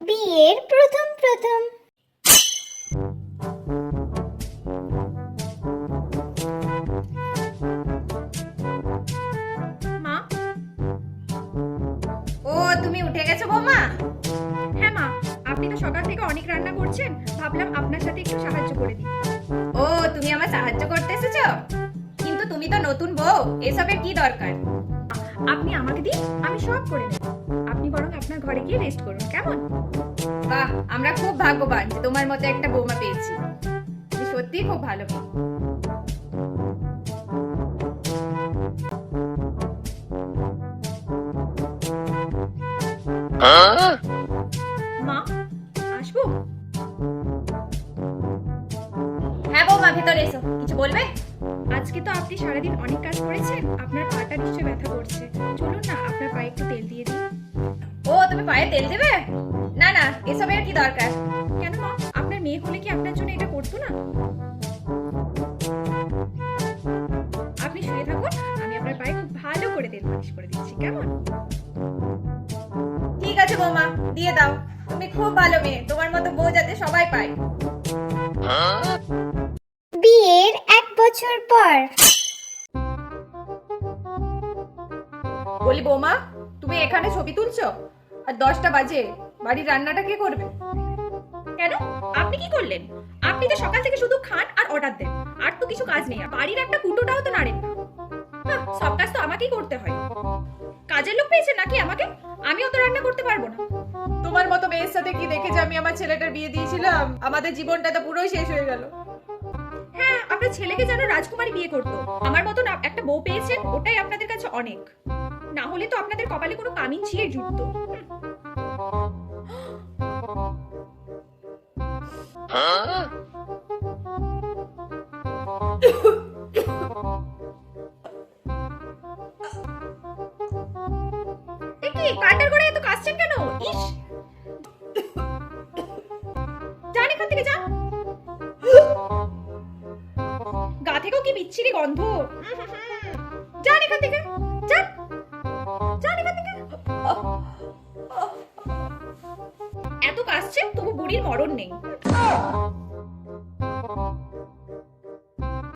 বিয়ের প্রথম প্রথম। ও, তুমি উঠে গেছো বৌমা? হ্যাঁ মা, আপনি তো সকাল থেকে অনেক রান্না করছেন, ভাবলাম আপনার সাথে একটু সাহায্য করে ও, তুমি আমার সাহায্য করতে এসেছ? কিন্তু তুমি তো নতুন বউ, এসবের কি দরকার? আপনি আমাকে দিন আমি সব করে নেব। আপনি বরং আপনার ঘরে গিয়ে রেস্ট করুন কেমন? বাহ আমরা খুব ভাগ্যবান যে তোমার মতো একটা বৌমা পেয়েছি। তুমি সত্যিই খুব ভালো মেয়ে মা আসব? হ্যাঁ বৌমা ভেতরে এসো। কিছু বলবে? আজকে তো আপনি সারাদিন অনেক কাজ করেছেন আপনার পায়ে তেল দেবে? না না এসবের কি দরকার? কেন মা আপনার মেয়ে হলে কি আপনার জন্য এটা করতো না? আপনি শুয়ে থাকুন আমি আপনার পায়ে খুব ভালো করে তেল মালিশ করে দিচ্ছি কেমন? ঠিক আছে বৌমা দিয়ে দাও। তুমি খুব ভালো মেয়ে তোমার মতো বউ যাতে সবাই পায়। বিয়ের এক বছর পর। বলি বৌমা তুমি এখানে ছবি তুলছো? আর দশটা বাজে। বাড়ির রান্নাটা কে করবে? কেন? আপনি কি করলেন? আপনি তো সকাল থেকে শুধু খান আর অর্ডার দেন। আর তো কিছু কাজ নেই। বাড়ির একটা কুটোটাও তো নাড়েন না। সব কাজ তো আমাকেই করতে হয়। কাজের লোক পেয়েছে নাকি আমাকে? আমিও তো রান্না করতে পারব না। তোমার মতো মেয়ের সাথে কি দেখে যে আমি আমার ছেলেটার বিয়ে দিয়েছিলাম? আমাদের জীবনটা তো পুরোই শেষ হয়ে গেল। হ্যাঁ আপনার ছেলেকে যেন রাজকুমারী বিয়ে করতো। আমার মতন একটা বউ পেয়েছেন ওটাই আপনাদের কাছে অনেক। না হলে তো আপনাদের কপালে কোনো কামিন ছিঁড়ে জুটতো। থেকে, যান। গা থেকেও কি বিচ্ছিরি গন্ধ। যান এখান থেকে। আসছে তবু বুড়ির মরণ নেই।